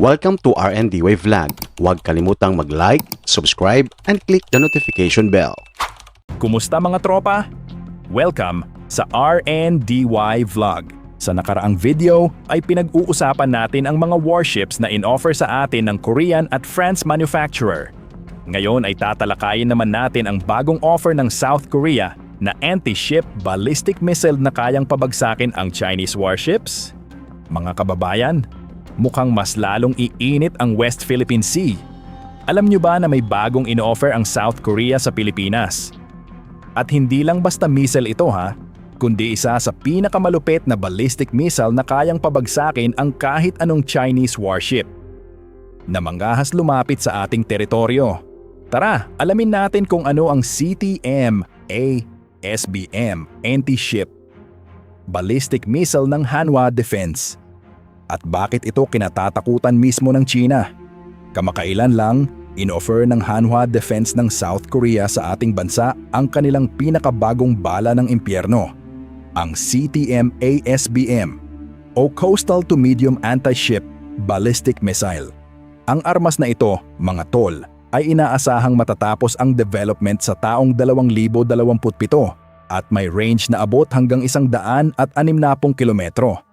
Welcome to RND Wave Vlog. Huwag kalimutang mag-like, subscribe, and click the notification bell. Kumusta mga tropa? Welcome sa RNDY Vlog. Sa nakaraang video ay pinag-uusapan natin ang mga warships na in-offer sa atin ng Korean at France manufacturer. Ngayon ay tatalakayin naman natin ang bagong offer ng South Korea na anti-ship ballistic missile na kayang pabagsakin ang Chinese warships. Mga kababayan, mukhang mas lalong iinit ang West Philippine Sea. Alam nyo ba na may bagong in-offer ang South Korea sa Pilipinas? At hindi lang basta missile ito ha, kundi isa sa pinakamalupit na ballistic missile na kayang pabagsakin ang kahit anong Chinese warship. Na manggahas lumapit sa ating teritoryo. Tara, alamin natin kung ano ang CTM ASBM anti-ship ballistic missile ng Hanwha Defense. At bakit ito kinatatakutan mismo ng China? Kamakailan lang, in-offer ng Hanwha Defense ng South Korea sa ating bansa ang kanilang pinakabagong bala ng impyerno, ang CTM-ASBM o Coastal to Medium Anti-Ship Ballistic Missile. Ang armas na ito, mga tol, ay inaasahang matatapos ang development sa taong 2027 at may range na abot hanggang 160 kilometro.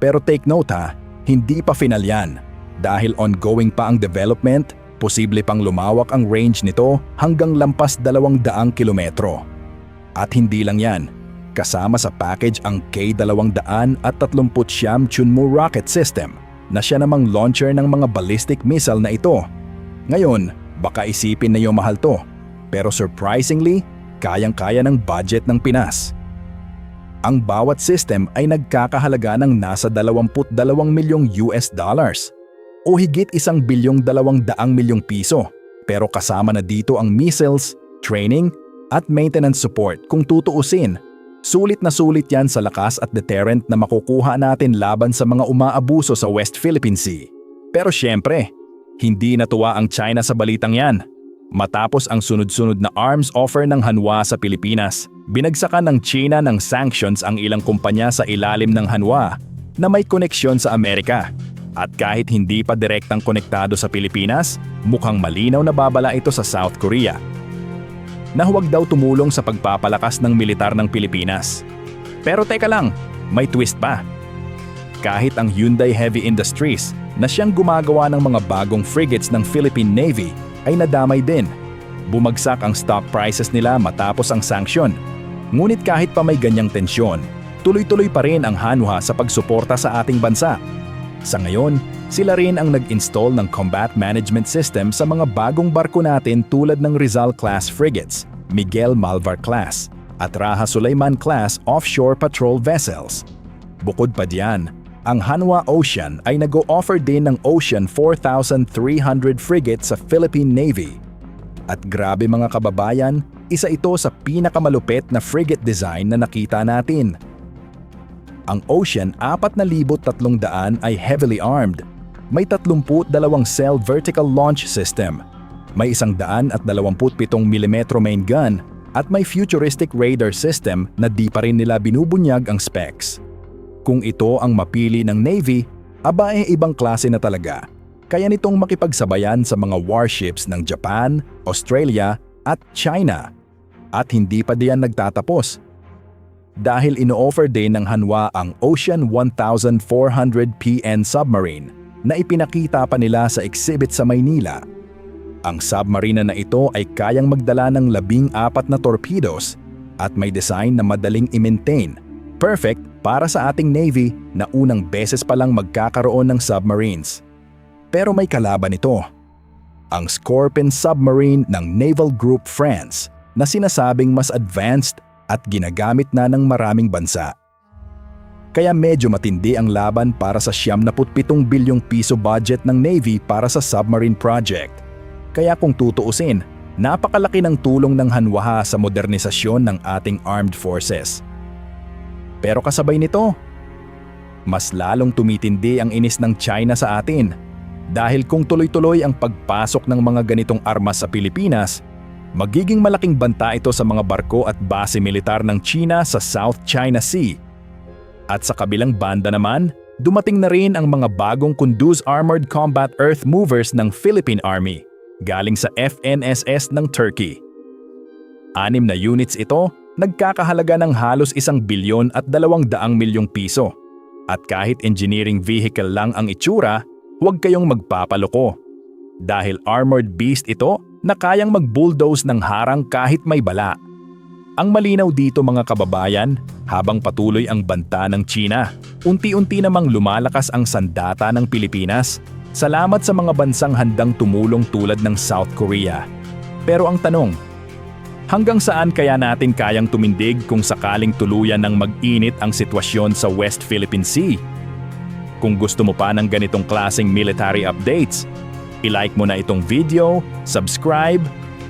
Pero take note ha, hindi pa final yan. Dahil ongoing pa ang development, posible pang lumawak ang range nito hanggang lampas 200 kilometro. At hindi lang yan, kasama sa package ang K-200 at 39 Chunmoo rocket system na siya namang launcher ng mga ballistic missile na ito. Ngayon, baka isipin na yung mahal to, pero surprisingly, kayang-kaya ng budget ng Pinas. Ang bawat system ay nagkakahalaga ng nasa 22 milyong US dollars o higit isang bilyong 200 milyong piso. Pero kasama na dito ang missiles, training, at maintenance support kung tutuusin. Sulit na sulit yan sa lakas at deterrent na makukuha natin laban sa mga umaabuso sa West Philippine Sea. Pero syempre, hindi natuwa ang China sa balitang yan. Matapos ang sunod-sunod na arms offer ng Hanwha sa Pilipinas, binagsakan ng China ng sanctions ang ilang kumpanya sa ilalim ng Hanwha na may koneksyon sa Amerika. At kahit hindi pa direktang konektado sa Pilipinas, mukhang malinaw na babala ito sa South Korea. Na huwag daw tumulong sa pagpapalakas ng militar ng Pilipinas. Pero teka lang, may twist pa. Kahit ang Hyundai Heavy Industries na siyang gumagawa ng mga bagong frigates ng Philippine Navy ay nadamay din. Bumagsak ang stock prices nila matapos ang sanksyon. Ngunit kahit pa may ganyang tensyon, tuloy-tuloy pa rin ang Hanwha sa pagsuporta sa ating bansa. Sa ngayon, sila rin ang nag-install ng combat management system sa mga bagong barko natin tulad ng Rizal-class frigates, Miguel Malvar class, at Raha Sulaiman class offshore patrol vessels. Bukod pa diyan, ang Hanwha Ocean ay nag-o-offer din ng Ocean 4,300 frigate sa Philippine Navy. At grabe mga kababayan, isa ito sa pinakamalupit na frigate design na nakita natin. Ang Ocean 4,300 ay heavily armed. May 32 cell vertical launch system. May 127 mm main gun at may futuristic radar system na di pa rin nila binubunyag ang specs. Kung ito ang mapili ng Navy, aba ay ibang klase na talaga. Kaya nitong makipagsabayan sa mga warships ng Japan, Australia at China. At hindi pa diyan nagtatapos. Dahil ino-offer din ng Hanwha ang Ocean 1400 PN submarine na ipinakita pa nila sa exhibit sa Maynila. Ang submarine na ito ay kayang magdala ng labing apat na torpedoes at may design na madaling i-maintain. Perfect para sa ating Navy na unang beses pa lang magkakaroon ng submarines. Pero may kalaban ito. Ang Scorpion submarine ng Naval Group France na sinasabing mas advanced at ginagamit na ng maraming bansa. Kaya medyo matindi ang laban para sa 77 bilyong piso budget ng Navy para sa submarine project. Kaya kung tutuusin, napakalaki ng tulong ng Hanwha sa modernisasyon ng ating armed forces. Pero kasabay nito, mas lalong tumitindi ang inis ng China sa atin dahil kung tuloy-tuloy ang pagpasok ng mga ganitong armas sa Pilipinas, magiging malaking banta ito sa mga barko at base militar ng China sa South China Sea. At sa kabilang banda naman, dumating na rin ang mga bagong Kunduz Armored Combat Earth Movers ng Philippine Army galing sa FNSS ng Turkey. Anim na units ito, nagkakahalaga ng halos isang bilyon at dalawang daang milyong piso. At kahit engineering vehicle lang ang itsura, huwag kayong magpapaloko. Dahil armored beast ito na kayang mag-bulldoze ng harang kahit may bala. Ang malinaw dito mga kababayan, habang patuloy ang banta ng China, unti-unti namang lumalakas ang sandata ng Pilipinas. Salamat sa mga bansang handang tumulong tulad ng South Korea. Pero ang tanong, hanggang saan kaya natin kayang tumindig kung sakaling tuluyan ng mag-init ang sitwasyon sa West Philippine Sea? Kung gusto mo pa ng ganitong klaseng military updates, i-like mo na itong video, subscribe,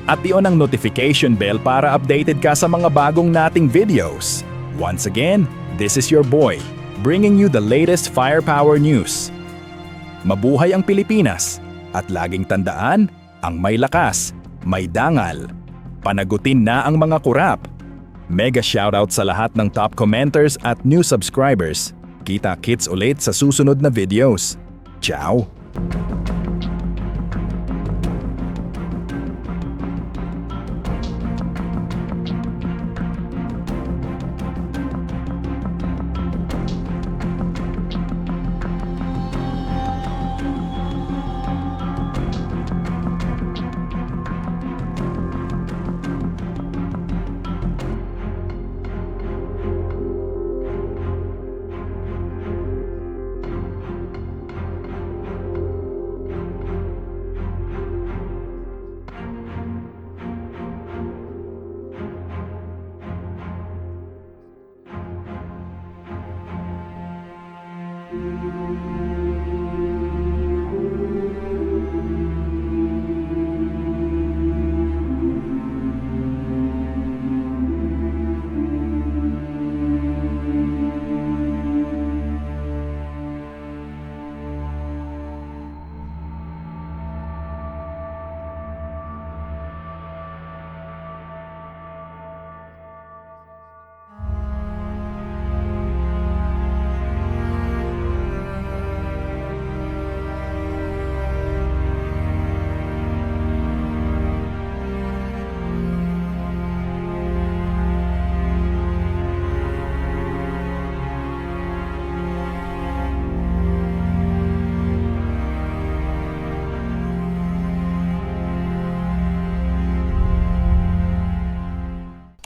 at i-on ang notification bell para updated ka sa mga bagong nating videos. Once again, this is your boy, bringing you the latest firepower news. Mabuhay ang Pilipinas at laging tandaan, ang may lakas, may dangal. Panagutin na ang mga kurap. Mega shoutout sa lahat ng top commenters at new subscribers. Kita-kits ulit sa susunod na videos. Ciao!